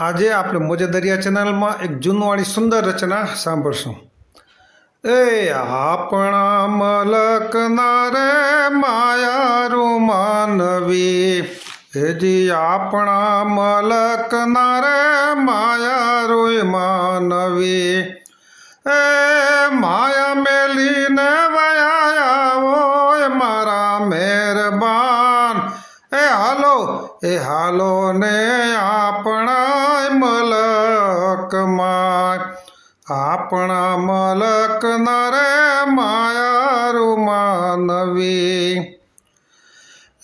આજે આપણે મોજે દરિયા ચેનલમાં એક જૂનવાળી સુંદર રચના સાંભળશું. એ આપણા મલકના રે માયા માનવી. હેજી આપણા મલકના રે માયા માનવી. એ હાલો. એ હાલો ને આપણા મલકમાં આપણા મલક નરે માયારુ માનવી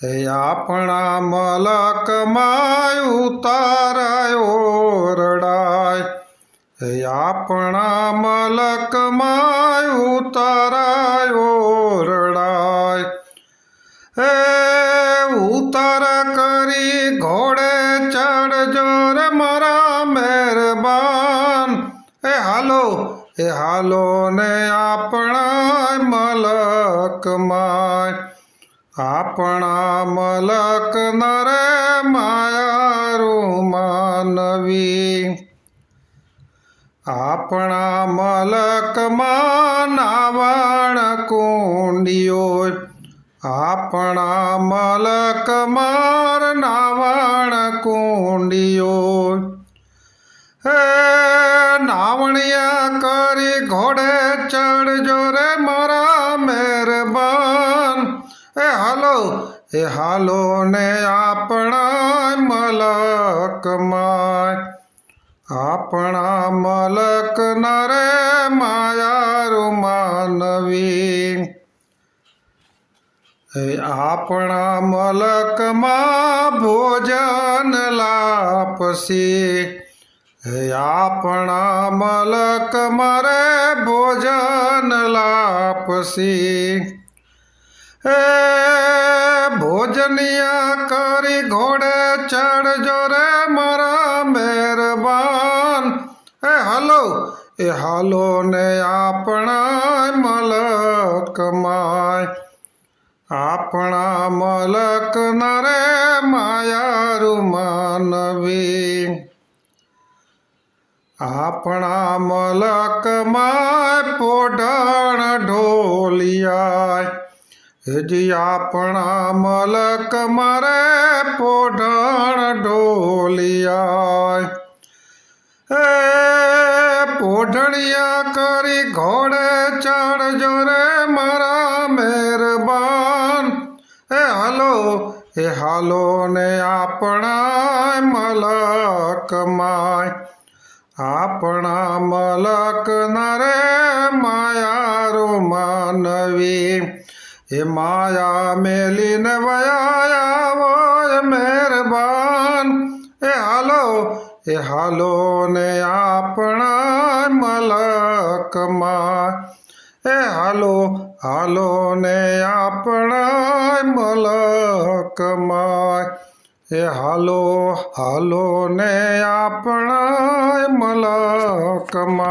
એ આપણા મલકમાં ઉતારાયો રડાય એ આપણા મલક માય ઉતારાયો રડાય એ હાલો ને આપણા મલકમાં, આપણા મલક નરે માયારું માનવી આપણા મલકમાં નાવણ કુંડિયો, આપણા મલક માર નાવણ કુંડિયો. કરી ઘોડે ચડજો રે મારા મહેરબાન. એ હાલો એ હાલો ને આપણા મલકમાં. આપણા મલક નરે માયારુ માનવી આપણા મલકમાં ભોજન લાપસી. આપણા મલક મારે ભોજન લાપસી. હે ભોજનિયા કરી ઘોડે ચડજો રે મારા મહેરબાન એ હાલો એ હાલો ને આપણા મલકમાં આપણા મલક નરે માયા માનવી આપણા મલકમાં પોઢણ ઢોલિયા હજી આપણા મલક મારે પોઢણ ઢોલિયા એ પોઢણિયા કરી ઘોડે ચડજો રે મારા મહેરબાન એ હાલો એ હાલો ને આપણા મલકમાં આપણા મલક નરે માયારું માનવી. એ માયા મેલીને વયા વય મહેરબાન. એ હાલો એ હાલો ને આપણા મલકમાં. એ હાલો હાલો ને આપણા મલકમાં. એ હાલો હાલો ને આપણા મલકમાં